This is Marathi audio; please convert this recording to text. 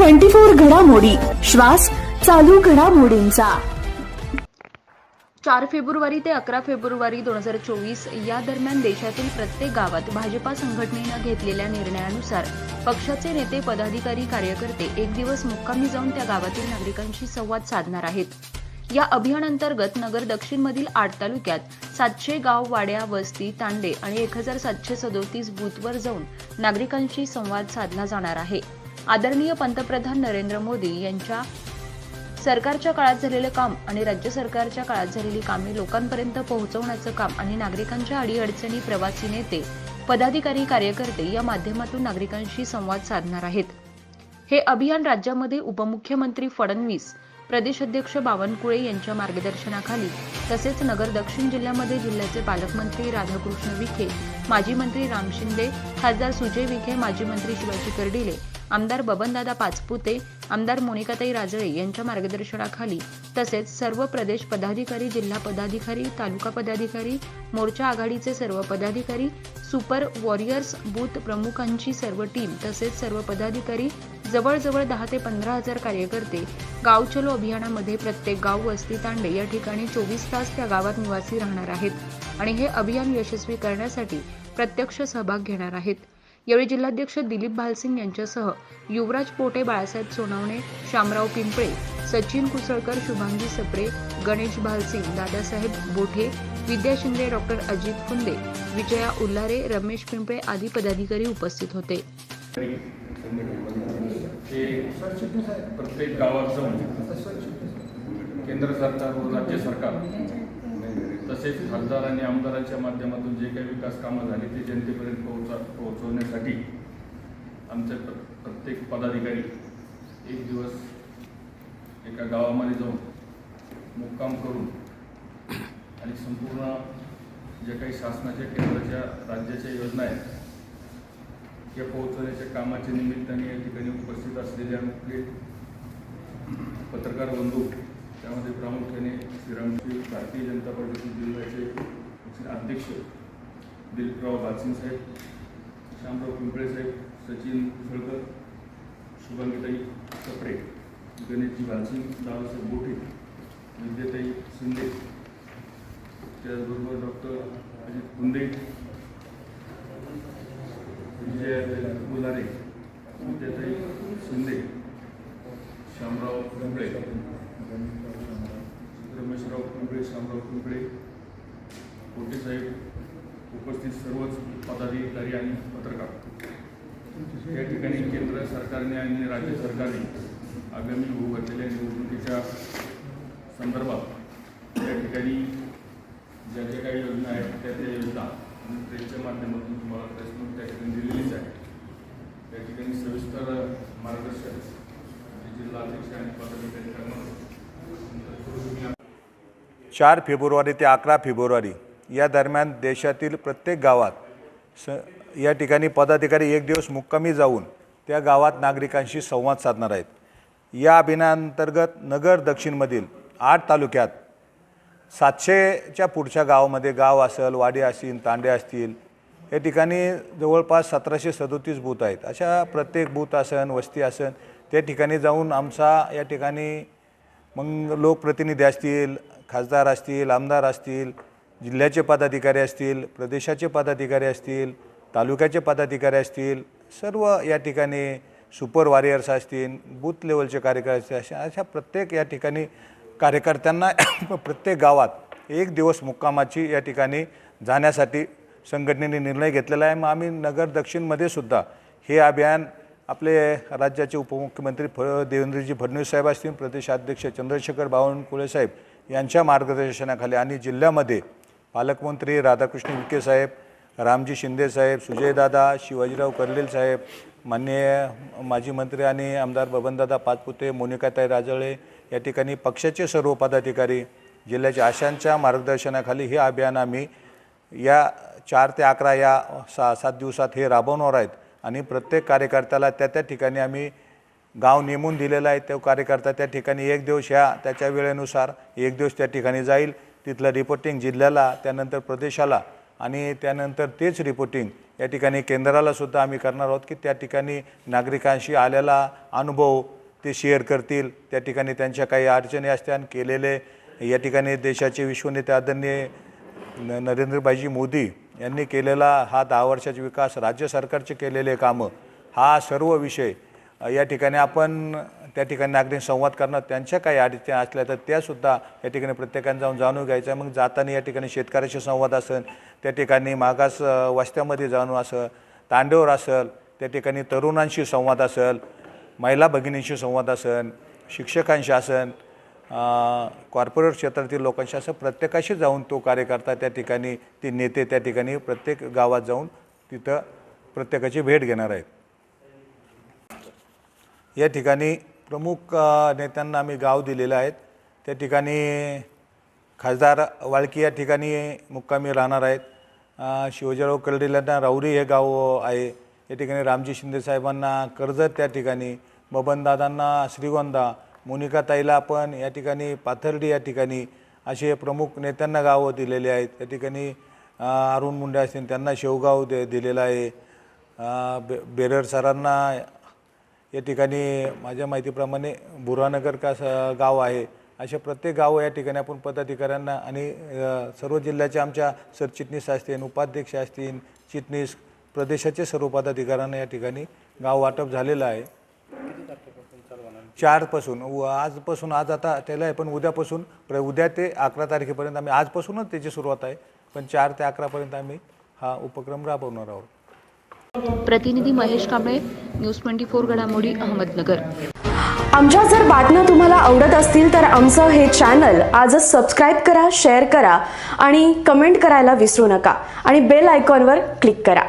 ट्वेंटी फोर घडामोडी. श्वास चालू घडामोडींचा. चार फेब्रुवारी ते अकरा फेब्रुवारी दोन हजार चोवीस या दरम्यान देशातील प्रत्येक गावात भाजपा संघटनेनं घेतलेल्या निर्णयानुसार पक्षाचे नेते पदाधिकारी कार्यकर्ते एक दिवस मुक्कामी जाऊन त्या गावातील नागरिकांशी संवाद साधणार आहेत. या अभियानांतर्गत नगर दक्षिणमधील आठ तालुक्यात सातशे गाव वाड्या वस्ती तांडे आणि एक हजार सातशे सदोतीस बूथवर जाऊन नागरिकांशी संवाद साधला जाणार आहे. आदरणीय पंतप्रधान नरेंद्र मोदी यांच्या सरकारच्या काळात झालेलं काम आणि राज्य सरकारच्या काळात झालेली कामे लोकांपर्यंत पोहोचवण्याचं काम आणि नागरिकांच्या अडीअडचणी प्रवासी नेते पदाधिकारी कार्यकर्ते या माध्यमातून नागरिकांशी संवाद साधणार आहेत. हे अभियान राज्यामध्ये उपमुख्यमंत्री फडणवीस प्रदेश अध्यक्ष बावनकुळे यांच्या मार्गदर्शनाखाली तसेच नगर दक्षिण जिल्ह्यामध्ये जिल्ह्याचे पालकमंत्री राधाकृष्ण विखे माजी मंत्री राम शिंदे खासदार सुजय विखे माजी मंत्री शिवाजी कर्डिले आमदार बबनदादा पाचपुते आमदार मोनिकाताई राजळे यांच्या मार्गदर्शनाखाली तसेच सर्व प्रदेश पदाधिकारी जिल्हा पदाधिकारी तालुका पदाधिकारी मोर्चा आघाडीचे सर्व पदाधिकारी सुपर वॉरियर्स बूथ प्रमुखांची सर्व टीम तसेच सर्व पदाधिकारी जवळजवळ दहा ते पंधरा हजार कार्यकर्ते गाव चलो अभियानामध्ये प्रत्येक गाव वस्ती तांडे या ठिकाणी चोवीस तास त्या गावात निवासी राहणार आहेत. आणि हे अभियान यशस्वी करण्यासाठी प्रत्यक्ष सहभाग घेणार आहेत. यावेळी जिल्हाध्यक्ष दिलीप भालसिंग यांच्यासह युवराज पोटे बाळासाहेब सोनवणे शामराव पिंपळे सचिन कुसळकर शुभांगी सप्रे गणेश भालसिंग दादासाहेब बोठे विद्या शिंदे डॉक्टर अजित फुंदे विजया उल्लारे रमेश पिंपळे आदी पदाधिकारी उपस्थित होते. प्रत्येक गावात जाऊन केंद्र सरकार व राज्य सरकार तसेच खासदार आणि आमदारांच्या माध्यमातून जे काही विकास कामं झाली ते जनतेपर्यंत पोहोचा पोहोचवण्यासाठी आमचे प्र प्रत्येक पदाधिकारी एक दिवस एका गावामध्ये जाऊन मुक्काम करून आणि संपूर्ण जे काही शासनाच्या केंद्राच्या राज्याच्या योजना आहेत या पोहोचवण्याच्या कामाच्या निमित्ताने या ठिकाणी उपस्थित असलेले आपले पत्रकार बंधू त्यामध्ये प्रामुख्याने श्रीरामची भारतीय जनता पार्टीचे जिल्ह्याचे अध्यक्ष दिलीपराव भालसिंग साहेब, श्यामराव पिंपळे साहेब, सचिन कुसळकर शुभांगीताई सप्रे, गणेशजी भालसिंग दादासाहेब बोठे विद्याताई शिंदे, त्याचबरोबर डॉक्टर अजित कुंदे विजय गुलारे विद्याताई शिंदे उपस्थित सर्वच पदाधिकारी आणि पत्रकार. या ठिकाणी केंद्र सरकारने आणि राज्य सरकारने आगामी होऊ घातलेल्या निवडणुकीच्या संदर्भात या ठिकाणी ज्या ज्या काही योजना आहेत त्या त्या योजना प्रेसच्या माध्यमातून तुम्हाला प्रेस त्या ठिकाणी दिलेलीच आहे त्या ठिकाणी सविस्तर मार्गदर्शन जिल्हा अध्यक्ष आणि पदाधिकारी चार फेब्रुवारी ते अकरा फेब्रुवारी या दरम्यान देशातील प्रत्येक गावात स या ठिकाणी पदाधिकारी एक दिवस मुक्कामी जाऊन त्या गावात नागरिकांशी संवाद साधणार आहेत. या अभियानांतर्गत नगर दक्षिणमधील आठ तालुक्यात सातशेच्या पुढच्या गावामध्ये गाव असेल वाडी असतील तांडे असतील या ठिकाणी जवळपास सतराशे सदोतीस बूथ आहेत. अशा प्रत्येक बूथ असन वस्ती असन त्या ठिकाणी जाऊन आमचा या ठिकाणी मग लोकप्रतिनिधी असतील खासदार असतील आमदार असतील जिल्ह्याचे पदाधिकारी असतील प्रदेशाचे पदाधिकारी असतील तालुक्याचे पदाधिकारी असतील सर्व या ठिकाणी सुपर वॉरियर्स असतील बूथ लेवलचे कार्यकर्ते अशा अशा प्रत्येक या ठिकाणी कार्यकर्त्यांना प्रत्येक गावात एक दिवस मुक्कामाची या ठिकाणी जाण्यासाठी संघटनेने निर्णय घेतलेला आहे. मग आम्ही नगर दक्षिणमध्ये सुद्धा हे अभियान आपले राज्याचे उपमुख्यमंत्री फ देवेंद्रजी फडणवीस साहेब असतील प्रदेशाध्यक्ष चंद्रशेखर बावनकुळे साहेब यांच्या मार्गदर्शनाखाली आणि जिल्ह्यामध्ये पालकमंत्री राधाकृष्ण विखे साहेब रामजी शिंदे साहेब सुजयदादा शिवाजीराव कर्लेल साहेब माननीय माजी मंत्री आणि आमदार बबनदादा पाचपुते मोनिकाताई राजळे या ठिकाणी पक्षाचे सर्व पदाधिकारी जिल्ह्याच्या आशांच्या मार्गदर्शनाखाली हे अभियान आम्ही या चार ते अकरा या सा सात दिवसात हे राबवणार आहेत. आणि प्रत्येक कार्यकर्त्याला त्या त्या ठिकाणी आम्ही गाव नेमून दिलेलं आहे. तो कार्यकर्ता त्या ठिकाणी एक दिवस ह्या त्याच्या वेळेनुसार एक दिवस त्या ठिकाणी जाईल. तिथलं रिपोर्टिंग जिल्ह्याला त्यानंतर प्रदेशाला आणि त्यानंतर तेच रिपोर्टिंग या ठिकाणी केंद्राला सुद्धा आम्ही करणार आहोत की त्या ठिकाणी नागरिकांशी आलेला अनुभव ते शेअर करतील. त्या ठिकाणी त्यांच्या काही अडचणी असत्या केलेले या ठिकाणी देशाचे विश्वनेते आदरणीय न नरेंद्रभाईजी मोदी यांनी केलेला हा दहा वर्षाचा विकास राज्य सरकारचे केलेले कामं हा सर्व विषय या ठिकाणी आपण त्या ठिकाणी नागरिक संवाद करणार त्यांच्या काही अडचणी असल्या तर त्यासुद्धा या ठिकाणी प्रत्येकाने जाऊन जाणून घ्यायचं. मग जाताना या ठिकाणी शेतकऱ्याशी संवाद असेल त्या ठिकाणी मागास वस्त्यामध्ये जाणून असेल तांडेवर असेल त्या ठिकाणी तरुणांशी संवाद असेल महिला भगिनींशी संवाद असेल शिक्षकांशी असेल कॉर्पोरेट क्षेत्रातील लोकांशी असं प्रत्येकाशी जाऊन तो कार्यकर्ता त्या ठिकाणी ते नेते त्या ठिकाणी प्रत्येक गावात जाऊन तिथं प्रत्येकाची भेट घेणार आहेत. या ठिकाणी प्रमुख नेत्यांना आम्ही गाव दिलेलं आहेत. त्या ठिकाणी खासदार वाळकी या ठिकाणी मुक्कामी राहणार आहेत. अ, शिवजीराव राऊरी हे गाव आहे. या ठिकाणी रामजी शिंदे साहेबांना कर्जत त्या ठिकाणी बबनदादांना श्रीगोंदा मोनिकाताईला आपण या ठिकाणी पाथर्डी या ठिकाणी असे प्रमुख नेत्यांना गावं दिलेले आहेत. त्या ठिकाणी अरुण मुंडे असतील त्यांना शेवगाव दे दिलेलं आहे. बे बेरड सरांना या ठिकाणी माझ्या माहितीप्रमाणे बुरानगर का स- गाव आहे अशा प्रत्येक गावं या ठिकाणी आपण पदाधिकाऱ्यांना आणि सर्व जिल्ह्याच्या आमच्या सरचिटणीस असतील उपाध्यक्ष असतील चिटणीस प्रदेशाचे सर्व पदाधिकाऱ्यांना या ठिकाणी गाव वाटप झालेलं आहे. चारपासून व आजपासून आज आता त्याला आहे पण उद्यापासून प्र उद्या ते अकरा तारखेपर्यंत आम्ही आजपासूनच त्याची सुरुवात आहे पण चार ते अकरापर्यंत आम्ही हा उपक्रम राबवणार आहोत. प्रतिनिधी Mahesh Kamble news twenty four घडामोडी अहमदनगर. आमच्या जर बातम्या तुम्हाला आवडत असतील तर आमचं हे चॅनल आजच सबस्क्राईब करा शेअर करा आणि कमेंट करायला विसरू नका. आणि बेल आयकॉनवर क्लिक करा.